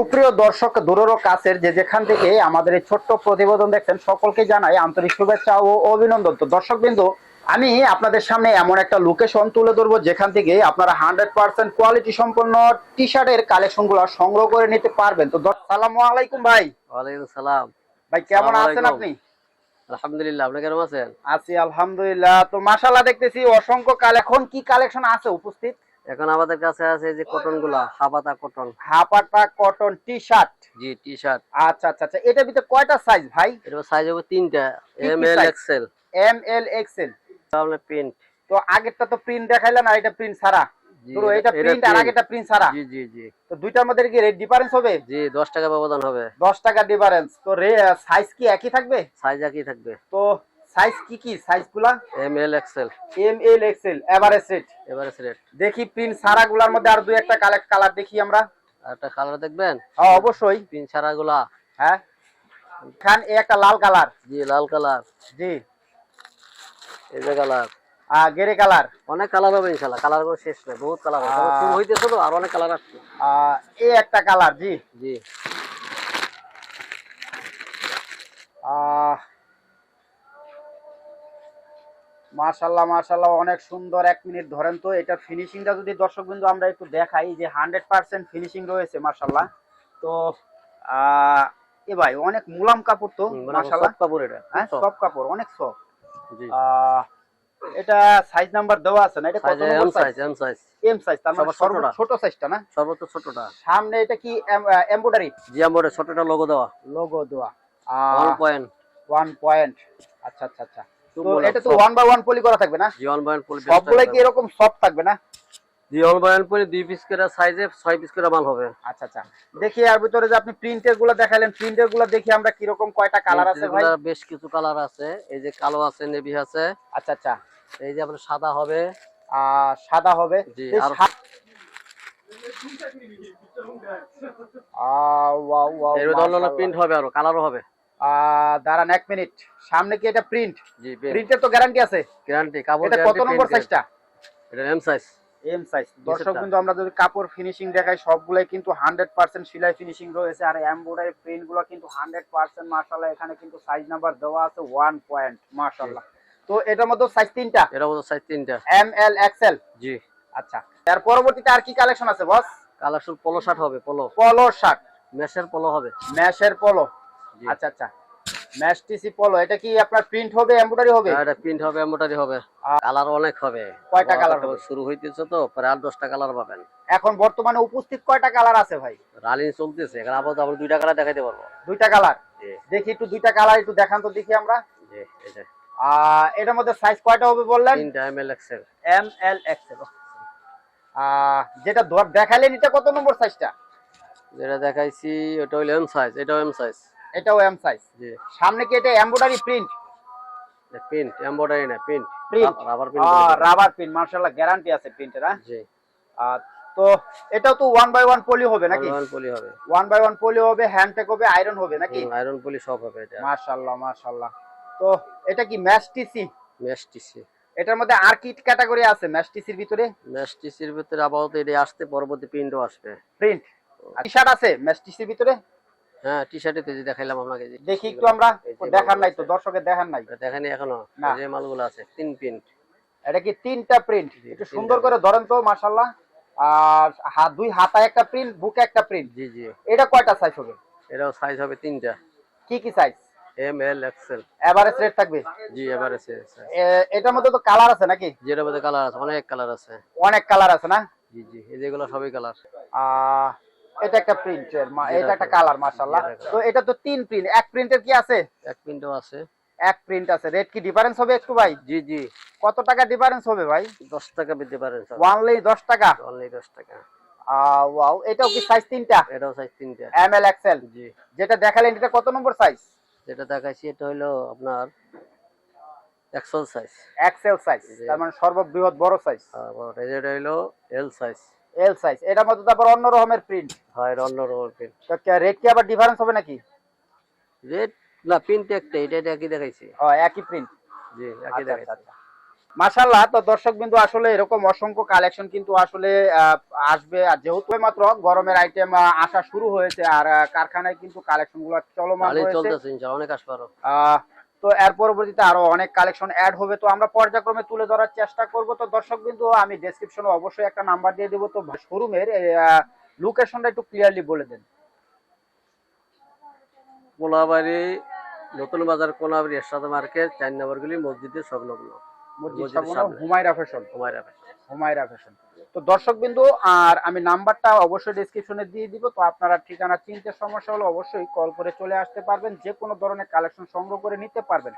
সুপ্রিয় দর্শক দূরেরও কাছের যে যেখান থেকে আমাদের এই ছোট্ট প্রতিবেদন দেখছেন সকলকে জানাই আন্তরিক শুভেচ্ছা ও অভিনন্দন। তো দর্শক বিন্দু আমি আপনাদের সামনে এমন একটা লোকেশন তুলে ধরবো যেখান থেকে আপনারা হান্ড্রেড পার্সেন্ট কোয়ালিটি সম্পন্ন টি শার্টের কালেকশনগুলো সংগ্রহ করে নিতে পারবেন। তো সালাম আলাইকুম ভাই। ওয়ালাইকুম সালাম। ভাই কেমন আছেন আপনি? আলহামদুলিল্লাহ আপনি কেমন আছেন? আছি আলহামদুলিল্লাহ। তো মাশাল্লাহ দেখতেছি অসংখ্য কালেকশন কি কালেকশন আছে উপস্থিত? এখন আমাদের কাছে আছে যে কটনগুলা হাবাতা কটন। হাপাটা কটন টি শার্ট জি টি শার্ট আচ্ছা আচ্ছা আচ্ছা এটার ভিতরে কয়টা সাইজ ভাই? এর সাইজ হবে তিনটা M L? XL M L XL আপনার প্রিন্ট তো আগেরটা তো প্রিন্ট দেখাইলেন আর এটা প্রিন্ট ছাড়া। এটা প্রিন্ট আর আগেটা প্রিন্ট ছাড়া। জি জি জি। তো দুইটার মধ্যে কি রেট ডিফারেন্স হবে? জি টাকা ব্যবধান হবে। দশ টাকা ডিফারেন্স তো সাইজ কি একই থাকবে? সাইজ একই থাকবে। তো সাইজ কি কি? সাইজগুলা M L XL M L XL average rate এবারে সিলেট দেখি প্রিন্ট ছাড়া গুলার মধ্যে আর দুই একটা কালেক্ট কালার দেখি আমরা। একটা কালার দেখবেন? হ্যাঁ অবশ্যই। পিন ছাড়া গুলা হ্যাঁ। খান এই একটা লাল কালার জি লাল কালার জি। এই যে কালার আর গেরে কালার অনেক কালার হবে ইনশাল্লাহ কালার করে শেষ নেই। বহুত কালার। শুরু হইতেছে তো আর অনেক কালার আসছে। আর এই একটা কালার জি। জি আহ মাশাল্লাহ মাশাল্লাহ অনেক সুন্দর এক মিনিট ধরেন তো। এটা ফিনিশিংটা যদি দর্শক বিন্দু আমরা একটু দেখাই যে হান্ড্রেড পার্সেন্ট ফিনিশিং রয়েছে মাশাল্লাহ তো এ ভাই অনেক মুলাম কাপড় তো হুম, মানে কাপড় এটা হ্যাঁ সব। কাপড় অনেক সব এটা সাইজ নাম্বার দেওয়া আছে না? এটা কত M size M size M size তার মানে সর্বোচ্চ ছোট। সাইজটা না? সর্বোচ্চ ছোটটা। সামনে এটা কি এমব্রয়ডারি জি আমার ছোটটা লোগো দেওয়া। লোগো দেওয়া। ওয়ান পয়েন্ট ওয়ান পয়েন্ট আচ্ছা আচ্ছা আচ্ছা। এটা তো ওয়ান বাই ওয়ান পলি করা থাকবে না? জি ওয়ান পলি সবগুলাই কি এরকম সফট থাকবে না? জি ওয়ান পয়েন্ট পলি দুই পিস করে সাইজে ছয় পিস করে মাল হবে। আচ্ছা আচ্ছা। দেখি আর ভিতরে যে আপনি প্রিন্টেরগুলো দেখালেন প্রিন্টেরগুলো দেখি আমরা কীরকম কয়টা কালার আছে ভাই? বেশ কিছু কালার আছে। এই যে কালো আছে নেভি আছে। আচ্ছা আচ্ছা। এই যে আপনার সাদা হবে। আর সাদা হবে। জি, আর- এর মধ্যে অন্যান্য প্রিন্ট হবে আরও কালারও হবে। দাঁড়ান এক মিনিট। সামনে কি এটা প্রিন্ট প্রিন্টের তো গ্যারান্টি আছে? গ্যারান্টি কাপড় এটা কত নম্বর সাইজটা এটা এম সাইজ এম সাইজ দর্শক কিন্তু আমরা যদি কাপড় ফিনিশিং দেখাই সবগুলাই কিন্তু হান্ড্রেড পার্সেন্ট সেলাই ফিনিশিং রয়েছে। আর এমব্রয়ডারি প্রিন্টগুলো কিন্তু হান্ড্রেড পার্সেন্ট মার্শাল্লাহ এখানে কিন্তু সাইজ নাম্বার দেওয়া আছে ওয়ান পয়েন্ট মার্শাল্লাহ তো এটার মধ্যে সাইজ তিনটা? এর মধ্যে সাইজ তিনটা। এম এল এক্সেল জি। আচ্ছা। এর পরবর্তীতে আর কি কালেকশন আছে বস কালার শুধু পলো শার্ট হবে পলো পলো শার্ট মেশের পলো হবে। ম্যাশের পলো। আচ্ছা আচ্ছা। ম্যাশ টিসি পলো এটা কি আপনার প্রিন্ট হবে এমব্রয়ডারি হবে? এটা প্রিন্ট হবে এমব্রয়ডারি হবে। কালার অনেক হবে। কয়টা আবার হবে? শুরু হইতেছে তো কালার পাবেন। এখন বর্তমানে উপস্থিত কয়টা কালার আছে ভাই? রানিং চলতেছে এখানে আপাতত আমরা দুইটা কালার দেখাইতে পারব। দুইটা কালার দেখি একটু দুইটা কালার একটু দেখান তো দেখি আমরা। জি এটার মধ্যে সাইজ কয়টা হবে বললেন? M L XL M L XL যেটা দেখালেন এটা কত নম্বর সাইজটা যেটা দেখাইছি ওটা হইল এম সাইজ এটাও এম সাইজ এটাও এম সাইজ জি। সামনে কি এটা এমব্রয়ডারি প্রিন্ট প্রিন্ট এমব্রয়ডারি না print print rubber print rubber print মার্শাল্লাহ গ্যারান্টি আছে প্রিন্টের হ্যাঁ? জি। আহ, তো এটাও তো ওয়ান বাই ওয়ান পলি হবে নাকি? আয়রন পলি হবে। ওয়ান বাই ওয়ান পলি হবে হ্যান্ড টেক হবে আয়রন হবে নাকি? আয়রন পলি সব হবে এটা। মার্শাল্লাহ মার্শাল্লাহ তো এটা কি ম্যাশ টিসি মেশ টিসি এটার মধ্যে আর কি ক্যাটাগরি আছে ম্যাশ টিসির ভিতরে? মেশ টিসির ভিতরে আপাতত এটা আসতে পরবর্তী প্রিন্টও আসবে। প্রিন্ট টি শার্ট আছে ম্যাশ টিসির ভিতরে? হ্যাঁ টি শার্টে তো দেখাইলাম আপনাকে দেখি একটু আমরা। দেখার নাই তো দর্শকের দেখার নাই। দেখেনি এখনও। যে মালগুলো আছে তিন প্রিন্ট এটা কি তিনটা প্রিন্ট একটু সুন্দর করে ধরেন তো মাশাল্লাহ আর হাত দুই হাতায় একটা প্রিন্ট বুকে একটা প্রিন্ট জি জি। এটা কয়টা সাইজ হবে? এটাও সাইজ হবে তিনটা। কি কি size M L XL average rate থাকবে? জি এবারে এটার মধ্যে তো কালার আছে নাকি? যেটার মধ্যে কালার আছে অনেক কালার আছে। অনেক কালার আছে না? জি জি এই যেগুলো সবই কালার আহ, এটা একটা প্রিন্টের যেটা এটা একটা কালার মাশাল্লাহ তো এটা তো তিন প্রিন্ট এক প্রিন্টের কি আছে? এক প্রিন্টও আছে। এক প্রিন্ট আছে। রেট কি ডিফারেন্স হবে একটু ভাই? জি জি। কত টাকা ডিফারেন্স হবে ভাই? দশ টাকা দিতে পারেন স্যার ওয়ানলি টাকা? অনলি দশ টাকা। ওয়াও এটাও কি সাইজ তিনটা? এটাও সাইজ তিনটা। এম এল এক্সেল জি। যেটা দেখালেন এটা কত নম্বর সাইজ যেটা দেখাইছি এটা হলো আপনার এক্সেল সাইজ এক্সেল সাইজ তার মানে সর্ববৃহৎ বড় সাইজ আর এটা হলো এল সাইজ এল সাইজ এটার মধ্যে তারপর অন্য রকমের প্রিন্ট হয় অন্য রকমের প্রিন্ট তো রেট কি আবার ডিফারেন্স হবে নাকি? রেড না প্রিন্ট একটা এটা এটা একই দেখাইছি। ও একই প্রিন্ট জি একই আচ্ছা দেখাইছি। আচ্ছা মাশাল্লাহ তো দর্শক বিন্দু আসলে এরকম অসংখ্য কালেকশন কিন্তু আসলে আসবে। আর যেহেতু মাত্র গরমের আইটেম আসা শুরু হয়েছে আর কারখানায় কিন্তু কালেকশনগুলো চলমান ইনশাল্লাহ অনেক আসবে তো এর পরবর্তীতে আরও অনেক কালেকশন অ্যাড হবে। তো আমরা পর্যায়ক্রমে তুলে ধরার চেষ্টা করব। তো দর্শক বিন্দু, আমি ডেসক্রিপশনে অবশ্যই একটা নাম্বার দিয়ে দেবো। তো শোরুমের লোকেশনটা একটু ক্লিয়ারলি বলে দেন। কোলাবাড়ি নতুন বাজার কোলাবাড়ি এরশাদ মার্কেট, চার নম্বর গুলি, মসজিদের সংলগ্ন। হুমায়রা ফ্যাশন। হুমায়রা ফ্যাশন। তো দর্শক বিন্দু আর আমি নাম্বারটা অবশ্যই ডিসক্রিপশনে দিয়ে দিব তো আপনারা ঠিকানা চিনতে সমস্যা হলে অবশ্যই কল করে চলে আসতে পারবেন যে কোনো ধরনের কালেকশন সংগ্রহ করে নিতে পারবেন।